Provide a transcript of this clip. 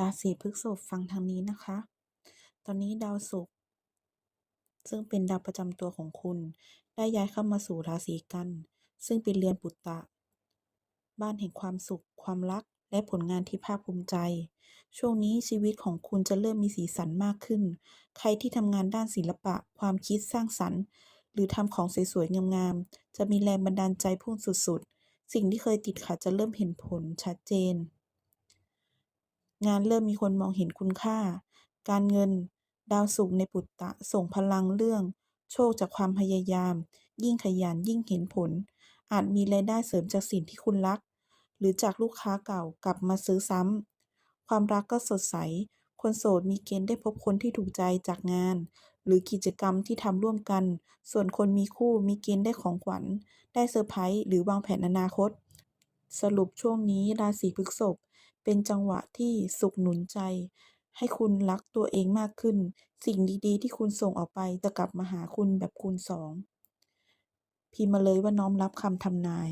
ราศีพฤษภฟังทางนี้นะคะ ตอนนี้ดาวศุกร์ซึ่งเป็นดาวประจำตัวของคุณ ได้ย้ายเข้ามาสู่ราศีกัน ซึ่งเป็นเรือนปุตตะ บ้านแห่งความสุข ความรัก และผลงานที่ภาคภูมิใจ ช่วงนี้ชีวิตของคุณจะเริ่มมีสีสันมากขึ้น ใครที่ทำงานด้านศิลปะ ความคิดสร้างสรรค์ หรือทำของสวยๆงามๆจะมีแรงบันดาลใจพุ่งสุดๆ สิ่งที่เคยติดขัดจะเริ่มเห็นผลชัดเจน งานเริ่มมีคนมองเห็นคุณค่า การเงิน ดาวศุกในปุตตะส่งพลังเรื่อง โชคจากความพยายาม ยิ่งขยันยิ่งเห็นผล อาจมีรายได้เสริมจากสิ่งที่คุณรัก หรือจากลูกค้าเก่ากลับมาซื้อซ้ำความรักก็สดใส คนโสดมีเกณฑ์ได้พบคนที่ถูกใจจากงาน หรือกิจกรรมที่ทำร่วมกัน ส่วนคนมีคู่มีเกณฑ์ได้ของขวัญ ได้เซอร์ไพรส์หรือวางแผนอนาคต สรุปช่วงนี้ราศีพฤษภ เป็นจังหวะที่สุขหนุนใจ ให้คุณรักตัวเองมากขึ้น สิ่งดีๆ ที่คุณส่งออกไปจะกลับมาหาคุณแบบคูณสองพิมพ์มาเลยว่าน้อมรับคำทำนาย